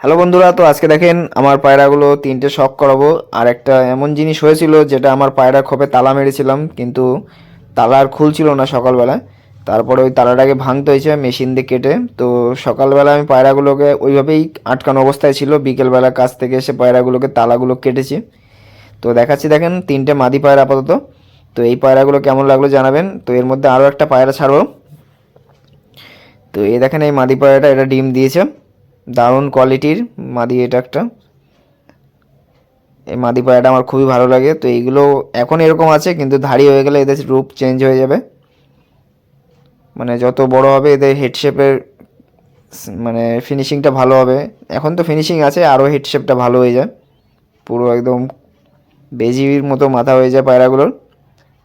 Hello বন্ধুরা, তো আজকে দেখেন আমার পায়রাগুলো তিনটে শখ করাবো। আর একটা এমন জিনিস হয়েছিল যেটা আমার পায়রা খোপে তালা মেরেছিলাম, কিন্তু তালা আর খুলছিল না সকালবেলা। তারপরে ওই তালাটাকে ভাঙতে হয়েছে মেশিন দিয়ে কেটে। তো সকালবেলা আমি পায়রাগুলোকে ওইভাবেই আটকানো অবস্থায় ছিল। বিকেলবেলা কাছ থেকে এসে পায়রাগুলোকে তালাগুলো কেটেছি। তো দেখাচ্ছি দেখেন, তিনটে মাদি পায়রা আপাতত। তো এই পায়রাগুলো কেমন লাগল জানাবেন। তো এর মধ্যে আরও একটা পায়রা ছাড়বো। তো এই দেখেন এই মাদি পায়রাটা, এটা ডিম দিয়েছে। দারুণ কোয়ালিটির মাদি এটা একটা। এই মাদি পায়রাটা আমার খুবই ভালো লাগে, তো এইগুলো এখন এরকম আছে, কিন্তু ধাড়ি হয়ে গেলে এদের রূপ চেঞ্জ হয়ে যাবে। মানে যত বড় হবে এদের হেড শেপের মানে ফিনিশিংটা ভালো হবে। এখন তো ফিনিশিং আছে আরও হেড শেপটা ভালো হয়ে যায়। পুরো একদম বেজির মতো মাথা হয়ে যায় পায়রাগুলোর।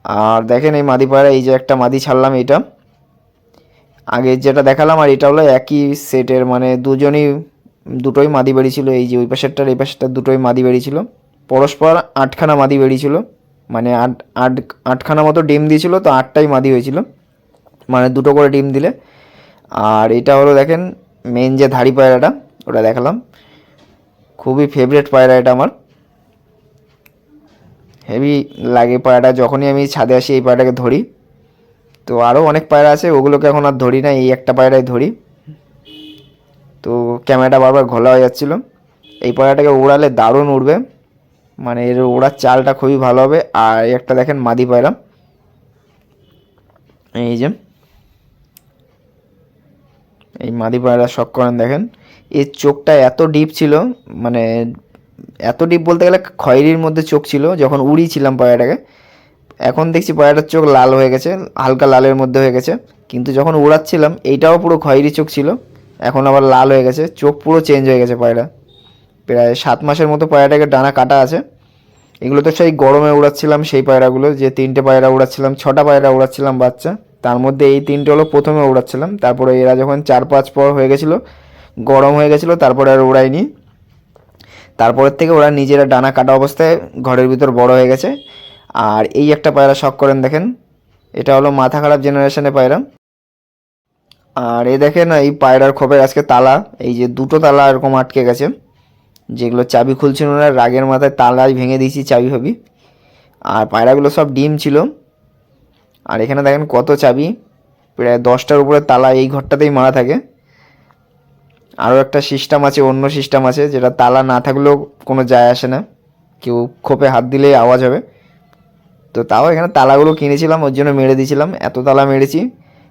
আর দেখেন এই মাদি পায়রা এই যে একটা মাদি ছাড়লাম এইটা। আগে যেটা দেখালাম আর এটা হলো একই সেটের মানে দুজনই, দুটোই মাদি বেরিয়েছিল এই যে ওই পাশেরটার, এই পাশেরটার দুটোই মাদি বেরিয়েছিল পরস্পর আটখানা মাদি বেরিয়েছিল মানে আট আট, আটখানা মতো ডিম দিয়েছিল, তো আটটাই মাদি হয়েছিল মানে দুটো করে ডিম দিলে। আর এটা হলো দেখেন মেন যে ধাড়ি পায়রাটা, ওটা দেখালাম। খুবই ফেভারেট পায়রা এটা আমার। হেভি লাগে পায়রাটা, যখনই আমি ছাদে আসি, এই পায়রাটাকে ধরি। তো আরও অনেক পায়রা আছে, ওগুলোকে এখন আর ধরি না, এই একটা পায়রাই ধরি। তো ক্যামেরাটা বারবার ঘোলা হয়ে যাচ্ছিল। এই পায়রাটাকে উড়ালে দারুণ উড়বে। মানে এর ওড়ার চালটা খুবই ভালো হবে। আর একটা দেখেন মাদি পায়রা। এই যে। এই মাদি পায়রা শখ করেন দেখেন। এর চোখটা এত ডিপ ছিল মানে এত ডিপ বলতে গেলে খয়েরির মধ্যে চোখ ছিল, যখন উড়িয়েছিলাম পায়রাটাকে এখন দেখছি পায়রাটার চোখ লাল হয়ে গেছে, হালকা লালের মধ্যে হয়ে গেছে। কিন্তু যখন উড়াচ্ছিলাম, এইটাও পুরো খয়েরি চোখ ছিল। এখন আবার লাল হয়ে গেছে, চোখ পুরো চেঞ্জ হয়ে গেছে পায়রা। প্রায় সাত মাসের মতো পায়রাটাকে ডানা কাটা আছে। এগুলো তো সেই গরমে উড়াচ্ছিলাম, সেই পায়রাগুলো, যে তিনটে পায়রা উড়াচ্ছিলাম, ছটা পায়রা উড়াচ্ছিলাম বাচ্চা। তার মধ্যে এই তিনটে হলো প্রথমে উড়াচ্ছিলাম। তারপরে এরা যখন চার পাঁচ পর হয়ে গেছিল, গরম হয়ে গেছিল, তারপরে আর উড়াইনি তারপরের থেকে ওরা নিজেরা ডানা কাটা অবস্থায় ঘরের ভিতর বড় হয়ে গেছে। আর এই একটা পায়রা শখ করেন দেখেন। এটা হলো মাথা খারাপ জেনারেশনের পায়রা। আর এই দেখেন এই পায়রার খোপের আজকে তালা, এই যে দুটো তালা এরকম আটকে গেছে, যেগুলো চাবি খুলছিল না, রাগের মাথায় তালাই ভেঙে দিয়েছি চাবি ভাবি। আর পায়রাগুলো সব ডিম ছিল। আর এখানে দেখেন কত চাবি, প্রায় দশটার উপরে তালা এই ঘরটাতেই মারা থাকে। আরও একটা সিস্টেম আছে, অন্য সিস্টেম আছে, যেটা তালা না থাকলেও কোনো যায় আসে না। কেউ খোপে হাত দিলেই আওয়াজ হবে। তো তাও এখানে তালাগুলো কিনেছিলাম, ওর জন্য মেরে দিয়েছিলাম। এত তালা মেরেছি।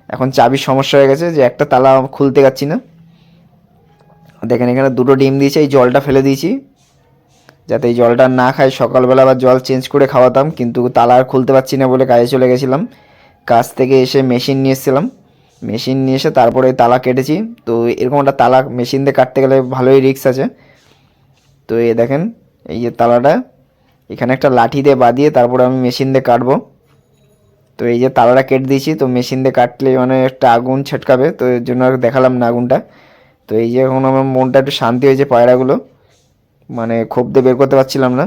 এখন চাবির সমস্যা হয়ে গেছে যে একটা তালা খুলতে পারছি না। দেখেন এখানে দুটো ডিম দিয়েছে, এই জলটা ফেলে দিয়েছি। যাতে এই জলটা না খাই সকালবেলা আবার জল চেঞ্জ করে খাওয়াতাম, কিন্তু তালা আর খুলতে পারছি না বলে কাজে চলে গেছিলাম। কাজ থেকে এসে মেশিন নিয়ে এসেছিলাম। মেশিন নিয়ে এসে তারপরে তালা কেটেছি। তো এরকম একটা তালা মেশিন দিয়ে কাটতে গেলে ভালোই রিস্ক আছে। তো এ দেখেন, এই যে তালাটা এখানে একটা লাঠি দিয়ে বাঁধিয়ে তারপরে আমি মেশিন দিয়ে কাটবো। তো এই যে তালাটা কেটে দিয়েছি, তো মেশিন দিয়ে কাটলে মানে একটা আগুন ছেটকাবে, তো এর জন্য আর দেখালাম না আগুনটা। তো এই যে এখন আমার মনটা একটু শান্তি হয়েছে পায়রাগুলো। মানে ক্ষোভ দিয়ে বের করতে পারছিলাম না।